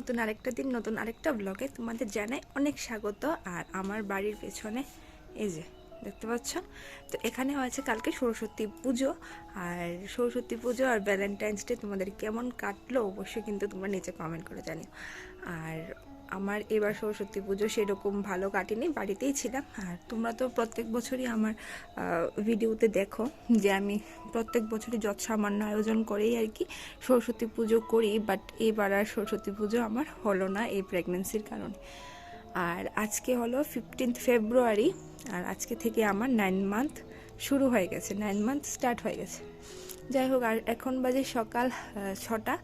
নতুন আরেকটা দিন, নতুন আরেকটা ব্লগে তোমাদের জানাই অনেক স্বাগত। আর আমার বাড়ির পেছনে এই যে, দেখতে পাচ্ছ? তো এখানে হয়েছে কালকে সরস্বতী পুজো। আর সরস্বতী পুজো আর ভ্যালেন্টাইন্স ডে তোমাদের কেমন কাটলো অবশ্যই কিন্তু তোমরা নিচে কমেন্ট করে জানিও। আর আমার এবার সরস্বতী পুজো সেরকম ভালো কাটেনি, বাড়িতেই ছিলাম। আর তোমরা তো প্রত্যেক বছরই আমার ভিডিওতে দেখো যে আমি প্রত্যেক বছরই যত সামান্য আয়োজন করেই আর কি সরস্বতী পুজো করি বাট এবার আর সরস্বতী পুজো আমার হলো না এই প্রেগনেন্সির কারণে। আর আজকে হলো ফিফটিন্থ ফেব্রুয়ারি আর আজকে থেকে আমার নাইন মান্থ শুরু হয়ে গেছে নাইন মান্থ স্টার্ট হয়ে গেছে। যাই হোক, আর এখন বাজে সকাল ছটা।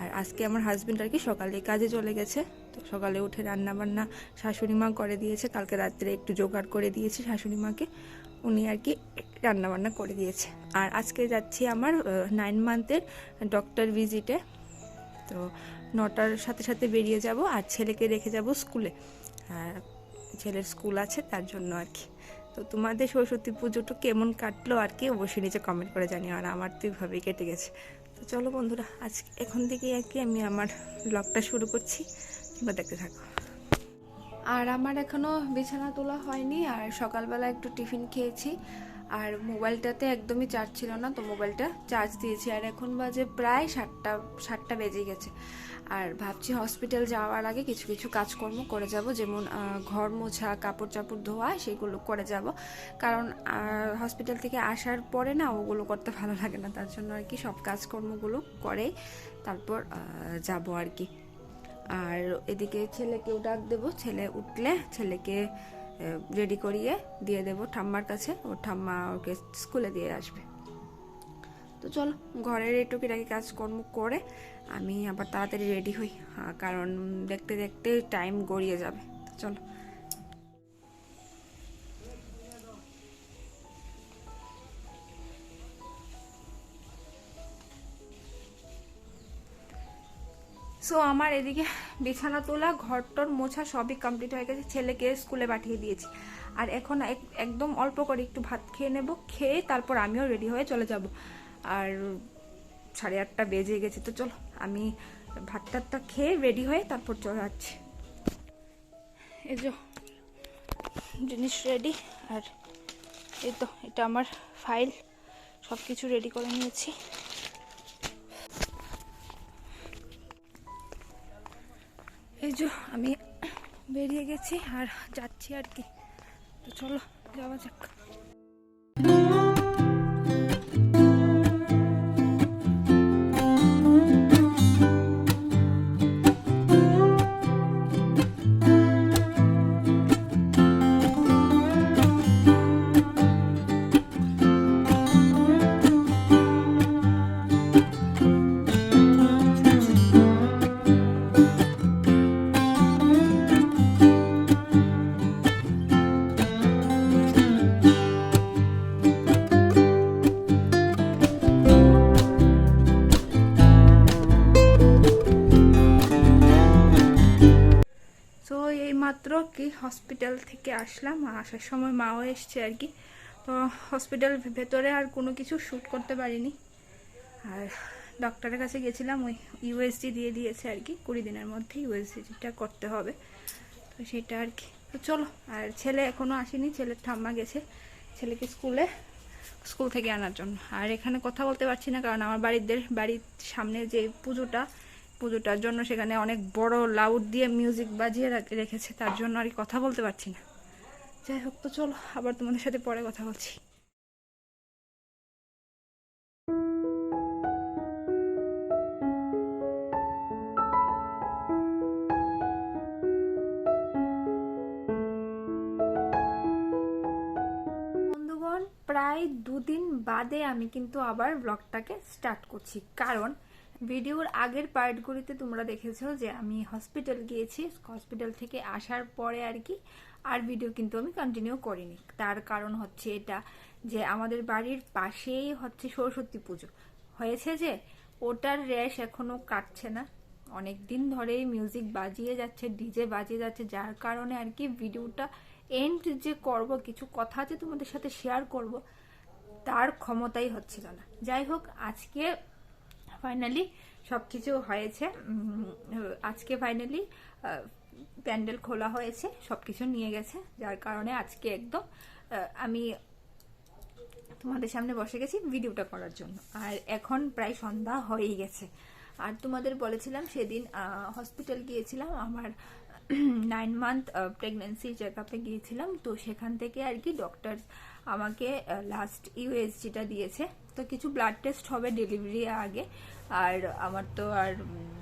আর আজকে আমার হাজব্যান্ড আর কি সকালে কাজে চলে গেছে। তো সকালে উঠে রান্না বান্না শাশুড়ি মা করে দিয়েছে। কালকে রাত্রে একটু জোগাড় করে দিয়েছে শাশুড়ি মাকে। উনি আর কি রান্নাবান্না করে দিয়েছে। আর আজকে যাচ্ছি আমার নাইন মান্থের ডক্টর ভিজিটে তো নটার সাথে সাথে বেরিয়ে যাব আর ছেলেকে রেখে যাব স্কুলে আর ছেলের স্কুল আছে, তার জন্য আর কি। তো তোমাদের সরস্বতী পুজোটা কেমন কাটলো আর কি অবশ্যই নিচে কমেন্ট করে জানিও। আর আমার তো এইভাবেই কেটে গেছে। তো চলো বন্ধুরা, আজ এখন থেকেই আর কি আমি আমার ব্লগটা শুরু করছি। তোমরা দেখতে থাকো। আর আমার এখনও বিছানা তোলা হয়নি, আর সকালবেলা একটু টিফিন খেয়েছি। আর মোবাইলটাতে একদমই চার্জ ছিল না, তো মোবাইলটা চার্জ দিয়েছি। আর এখন বাজে প্রায় সাতটা সাতটা বেজে গেছে। আর ভাবছি হসপিটাল যাওয়ার আগে কিছু কিছু কাজকর্ম করে যাব, যেমন ঘর মোছা, কাপড় চাপড় ধোয়া, সেগুলো করে যাব। কারণ হসপিটাল থেকে আসার পরে না ওগুলো করতে ভালো লাগে না, তার জন্য আর কি সব কাজকর্মগুলো করে তারপর যাব আর কি। আর এদিকে ছেলেকেও ডাক দেবো। ছেলে উঠলে, ছেলেকে রেডি করিয়ে দিয়ে দেব ঠাম্মার কাছে। ওর ঠাম্মা ওকে স্কুলে দিয়ে আসবে। তো চলো, ঘরের এই টুকিটাকি কাজকর্ম করে আমি আবার তাড়াতাড়ি রেডি হই। কারণ দেখতে দেখতে টাইম গড়িয়ে যাবে। চলো। সো আমার এদিকে বিছানা তোলা, ঘরটর মোছা সবই কমপ্লিট হয়ে গেছে। ছেলেকে স্কুলে পাঠিয়ে দিয়েছি। আর এখন এক- একদম অল্প করে একটু ভাত খেয়ে নেব। খেয়ে তারপর আমিও রেডি হয়ে চলে যাব। আর সাড়ে আটটা বেজে গেছে, তো চলো, আমি ভাত টাতটা খেয়ে রেডি হয়ে তারপর চলে যাচ্ছি। এই যে জিনিস রেডি আর এই তো, এটা আমার ফাইল সব কিছু রেডি করে নিয়েছি। এই যে আমি বেরিয়ে গেছি আর যাচ্ছি আর কি। তো চলো যাওয়া যাক। হসপিটাল থেকে আসলাম আসার সময় মাও এসছে আর কি। তো হসপিটাল ভেতরে আর কোনো কিছু শ্যুট করতে পারিনি। আর ডক্টরের কাছে গেছিলাম, ওই ইউএসজি দিয়ে দিয়েছে আর কি, কুড়ি দিনের মধ্যে ইউএসজিটা করতে হবে। তো সেটা আর কি। তো চলো, আর ছেলে এখনও আসেনি, ছেলের ঠাম্মা গেছে ছেলেকে স্কুলে স্কুল থেকে আনার জন্য। আর এখানে কথা বলতে পারছি না, কারণ আমার বাড়িদের, বাড়ির সামনে যে পুজোটা পুজোটার জন্য সেখানে অনেক বড় লাউড দিয়ে মিউজিক বাজিয়ে রাখ- রেখেছে, তার জন্য আর কথা বলতে পারছি না। যাই হোক, তো চলো, আবার তোমাদের সাথে পরে কথা বলছি। প্রায় দুদিন বাদে আমি কিন্তু আবার ব্লগটাকে স্টার্ট করছি। কারণ ভিডিওর আগের পার্টগুলিতে তোমরা দেখেছ যে আমি হসপিটাল গিয়েছি। হসপিটাল থেকে আসার পরে আর কি, আর ভিডিও কিন্তু আমি কন্টিনিউ করিনি। তার কারণ হচ্ছে এটা যে আমাদের বাড়ির পাশেই হচ্ছে সরস্বতী পুজো। হয়েছে যে ওটার র্যাশ এখনও কাটছে না। অনেক দিন ধরেই মিউজিক বাজিয়ে যাচ্ছে ডিজে বাজিয়ে যাচ্ছে, যার কারণে আর কি ভিডিওটা এন্ড যে করব, কিছু কথা যে তোমাদের সাথে শেয়ার করব, তার ক্ষমতাই হচ্ছিল না। যাই হোক, আজকে ফাইনালি সব কিছু হয়েছে আজকে ফাইনালি প্যান্ডেল খোলা হয়েছে সব কিছু নিয়ে গেছে। যার কারণে আজকে একদম আমি তোমাদের সামনে বসে গেছি ভিডিওটা করার জন্য। আর এখন প্রায় সন্ধ্যা হয়েই গেছে। আর তোমাদের বলেছিলাম সেদিন হসপিটাল গিয়েছিলাম। আমার নাইন মান্থ প্রেগনেন্সি চেক আপে গিয়েছিলাম। তো সেখান থেকে আর কি ডক্টর আমাকে লাস্ট ইউএসজিটা দিয়েছে। তো কিছু ব্লাড টেস্ট হবে ডেলিভারি আগে। আর আমার তো আর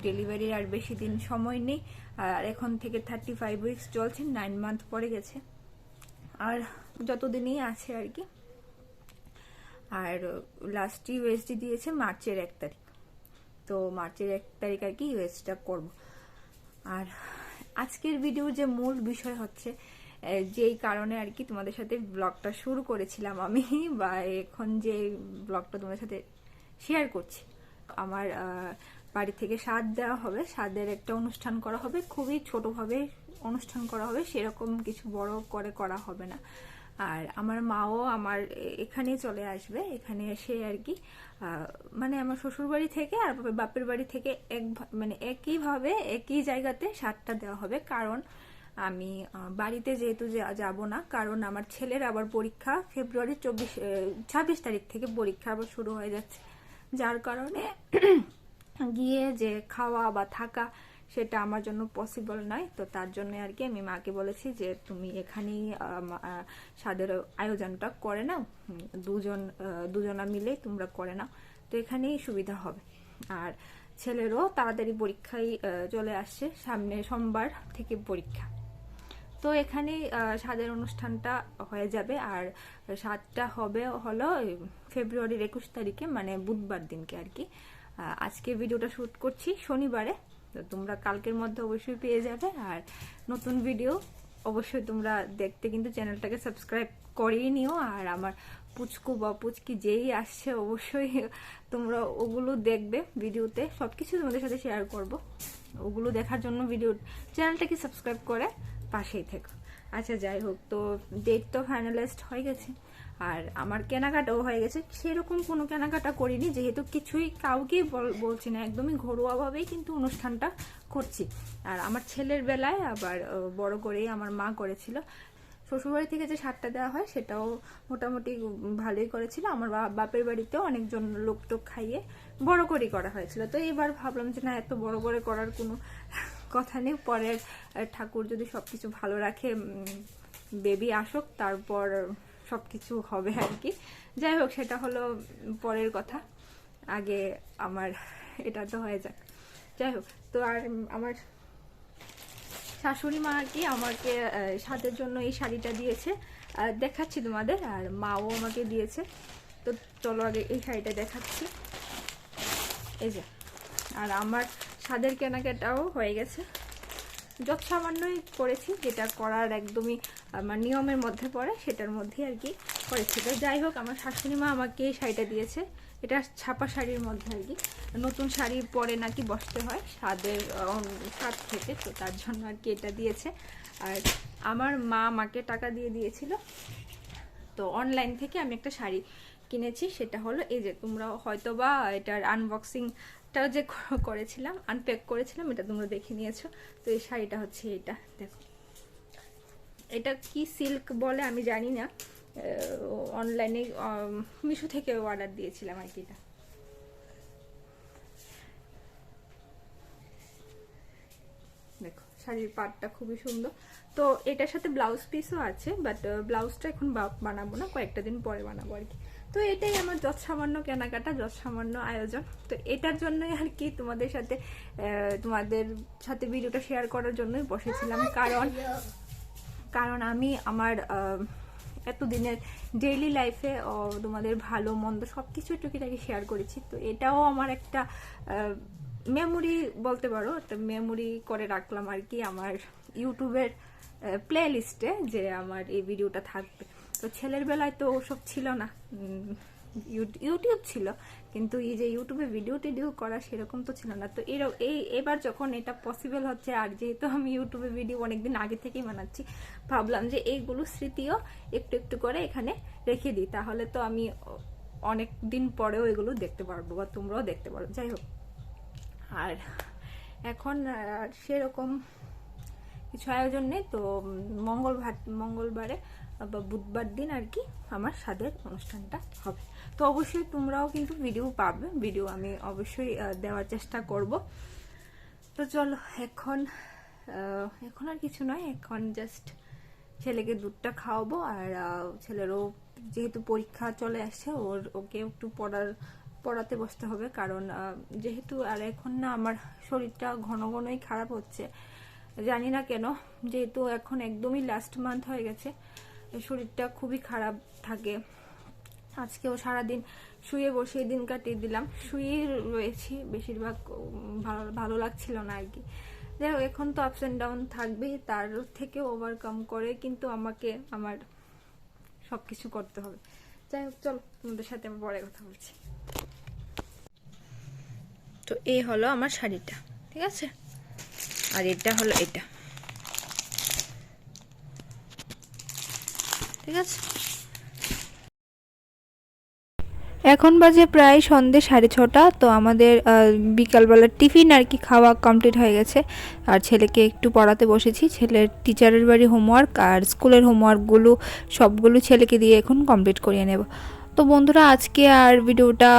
ডেলিভারির আর বেশি দিন সময় নেই। আর এখন থেকে থার্টি ফাইভ উইকস চলছে নাইন মান্থ পরে গেছে। আর যতদিনই আছে আর কি। আর লাস্ট ইউএসডি দিয়েছে মার্চের এক তারিখ। তো মার্চের এক তারিখ আর কি ইউএসটা করব। আর আজকের ভিডিওর যে মূল বিষয় হচ্ছে যেই কারণে আর কি তোমাদের সাথে ব্লগটা শুরু করেছিলাম আমি, বা এখন যে ব্লগটা তোমাদের সাথে শেয়ার করছি। আমার বাড়ি থেকে স্বাদ দেওয়া হবে স্বাদের একটা অনুষ্ঠান করা হবে, খুবই ছোটোভাবে অনুষ্ঠান করা হবে, সেরকম কিছু বড় করে করা হবে না। আর আমার মাও আমার এখানেই চলে আসবে, এখানে এসে আর কি মানে আমার শ্বশুর বাড়ি থেকে আর বাপের- বাড়ি থেকে এক মানে একইভাবে, একই জায়গাতে সারটা দেওয়া হবে। কারণ আমি বাড়িতে যেহেতু যাব না, কারণ আমার ছেলের আবার পরীক্ষা ফেব্রুয়ারি চব্বিশ ছাব্বিশ তারিখ থেকে পরীক্ষা আবার শুরু হয়ে যাচ্ছে। যার কারণে গিয়ে যে খাওয়া বা থাকা সেটা আমার জন্য পসিবল নয়। তো তার জন্য আর কি আমি মাকে বলেছি যে, তুমি এখানেই স্বাদের আয়োজনটা করে নাও। দুজন দুজনা মিলে তোমরা করে নাও। তো এখানেই সুবিধা হবে। আর ছেলেরও তাড়াতাড়ি পরীক্ষায় চলে আসছে সামনে সোমবার থেকে পরীক্ষা। তো এখানে স্বাদের অনুষ্ঠানটা হয়ে যাবে। আর স্বাদটা হবে হলো ফেব্রুয়ারির একুশ তারিখে মানে বুধবার দিনকে আর কি। আজকে ভিডিওটা শুট করছি শনিবারে, তো তোমরা কালকের মধ্যে অবশ্যই পেয়ে যাবে। আর নতুন ভিডিও অবশ্যই তোমরা দেখতে কিন্তু চ্যানেলটাকে সাবস্ক্রাইব করেই নিও। আর আমার পুচকু বা পুচকি যেই আসছে, অবশ্যই তোমরা ওগুলো দেখবে ভিডিওতে। সব কিছু তোমাদের সাথে শেয়ার করব। ওগুলো দেখার জন্য ভিডিও চ্যানেলটাকে সাবস্ক্রাইব করে পাশেই থেকো। আচ্ছা যাই হোক, তো ডেট তো ফাইনালাইজড হয়ে গেছে। আর আমার কেনাকাটাও হয়ে গেছে। সেরকম কোনো কেনাকাটা করিনি, যেহেতু কিছুই কাউকেই বল- বলছি না। একদমই ঘরোয়াভাবেই কিন্তু অনুষ্ঠানটা করছি। আর আমার ছেলের বেলায় আবার বড় করেই আমার মা করেছিল। শ্বশুরবাড়ি থেকে যে সারটা দেওয়া হয়, সেটাও মোটামুটি ভালোই করেছিল। আমার বাপের বাড়িতেও অনেকজন লোক টোক খাইয়ে বড় করেই করা হয়েছিল। তো এবার ভাবলাম যে না, এত বড় করে করার কোনো কথা নেই, পরের ঠাকুর যদি সবকিছু ভালো রাখে বেবি আসুক, তারপর সবকিছু হবে আর কি যাই হোক, সেটা হলো পরের কথা। আগে আমার, এটা তো হয়ে যাক। যাই হোক, তো আর আমার শাশুড়ি মা আর কি আমাকে সাজের জন্য এই শাড়িটা দিয়েছে। দেখাচ্ছি তোমাদের, আর মাও আমাকে দিয়েছে। তো চলো আগে এই শাড়িটা দেখাচ্ছি। এই যে, আর আমার স্বাদের কেনাকাটাও হয়ে গেছে। যত সামান্যই করেছি, যেটা করার একদমই, আমার নিয়মের মধ্যে পড়ে, সেটার মধ্যে আর কি করেছি। তো যাই হোক, আমার শাশুড়ি মা আমাকে এই শাড়িটা দিয়েছে। এটা ছাপা শাড়ির মধ্যে আর কি। নতুন শাড়ি পরে নাকি বসতে হয়, স্বাদের স্বাদ থেকে, তো তার জন্য আর কি এটা দিয়েছে। আর আমার মা আমাকে টাকা দিয়ে দিয়েছিল। তো অনলাইন থেকে আমি একটা শাড়ি কিনেছি, সেটা হলো এই যে তোমরা হয়তো বা এটার আনবক্সিংটাও যে করেছিলাম আনপ্যাক করেছিলাম, এটা তোমরা দেখে নিয়েছো। তো এই শাড়িটা হচ্ছে এটা দেখো। এটা কি সিল্ক বলে আমি জানি না। অনলাইনে মিশো থেকে অর্ডার দিয়েছিলাম আর কি এটা। দেখো, শাড়ির পাটটা খুবই সুন্দর। তো এটার সাথে ব্লাউজ পিসও আছে বাট ব্লাউজটা এখন বানাবো না, কয়েকটা দিন পরে বানাবো আর কি। তো এটাই আমার যত সামান্য কেনাকাটা যত সামান্য আয়োজন। তো এটার জন্যই আর কি তোমাদের সাথে তোমাদের সাথে ভিডিওটা শেয়ার করার জন্যই বসেছিলাম। কারণ কারণ আমি আমার এতদিনের ডেইলি লাইফে তোমাদের ভালো, মন্দ সব কিছু টুকিটাকি শেয়ার করেছি। তো এটাও আমার একটা মেমোরি বলতে পারো, একটা মেমোরি করে রাখলাম আর কি আমার ইউটিউবের প্লে লিস্টে যে আমার এই ভিডিওটা থাকবে। তো ছেলের বেলায় তো ওসব ছিল না। ইউ- ইউটিউব ছিল। কিন্তু এই যে ইউটিউবে ভিডিও টিডিও করা সেরকম তো ছিল না। তো এর- এই এবার যখন এটা পসিবল হচ্ছে, আর যেহেতু আমি ইউটিউবে ভিডিও অনেকদিন আগে থেকেই বানাচ্ছি, ভাবলাম যে এইগুলো স্মৃতিও একটু একটু করে এখানে রেখে দিই। তাহলে তো আমি অনেক দিন পরেও এগুলো দেখতে পারব বা তোমরাও দেখতে পারো। যাই হোক। আর এখন সেরকম কিছু আয়োজন নেই। তো মঙ্গলবার মঙ্গলবারে বা বুধবার দিন আর কি আমার স্বাদের অনুষ্ঠানটা হবে। তো অবশ্যই তোমরাও কিন্তু ভিডিও পাবে। ভিডিও আমি অবশ্যই দেওয়ার চেষ্টা করব। তো চলো, এখন এখন আর কিছু নয়। এখন জাস্ট ছেলেকে দুধটা খাওয়াবো আর ছেলেরও যেহেতু পরীক্ষা চলে আসছে, ওর, ওকে একটু পড়ার, পড়াতে বসতে হবে। কারণ যেহেতু আর এখন না আমার শরীরটা ঘন ঘনই খারাপ হচ্ছে, জানি না কেন, যেহেতু এখন একদমই লাস্ট মান্থ হয়ে গেছে শরীরটা খুবই খারাপ থাকে। আজকেও সারাদিন শুয়ে বসে দিন কাটিয়ে দিলাম। শুয়ে রয়েছি, বেশিরভাগ ভালো ভালো লাগছিল না আর কি। যাই হোক, এখন তো আপস অ্যান্ড ডাউন থাকবেই, তার থেকে ওভারকাম করে কিন্তু আমাকে, আমার সব কিছু করতে হবে। যাই হোক, চলো, তোমাদের সাথে আমি পরে কথা বলছি। তো এই হলো আমার শাড়িটা, ঠিক আছে? আর এটা হলো এটা। ঠিক আছে? এখন বাজে প্রায় সন্ধে সাড়ে ছটা, তো আমাদের বিকালবেলার টিফিন আর কি খাওয়া কমপ্লিট হয়ে গেছে। আর ছেলেকে একটু পড়াতে বসেছি। ছেলের টিচারের বাড়ি হোমওয়ার্ক আর স্কুলের হোমওয়ার্কগুলো সবগুলো ছেলেকে দিয়ে এখন কমপ্লিট করিয়ে নেব। তো বন্ধুরা, আজকে আর ভিডিওটা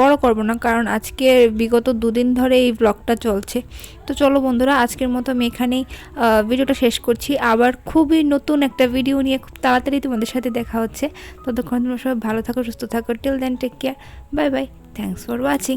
বড় করব না, কারণ আজকে বিগত দুদিন ধরে এই ব্লগটা চলছে। তো চলো বন্ধুরা, আজকের মতো আমি এখানেই ভিডিওটা শেষ করছি। আবার খুবই নতুন একটা ভিডিও নিয়ে খুব তাড়াতাড়ি তোমাদের সাথে দেখা হচ্ছে। ততক্ষণ তোমরা সবাই ভালো থাকো, সুস্থ থাকো। Till then take care bye bye thanks for watching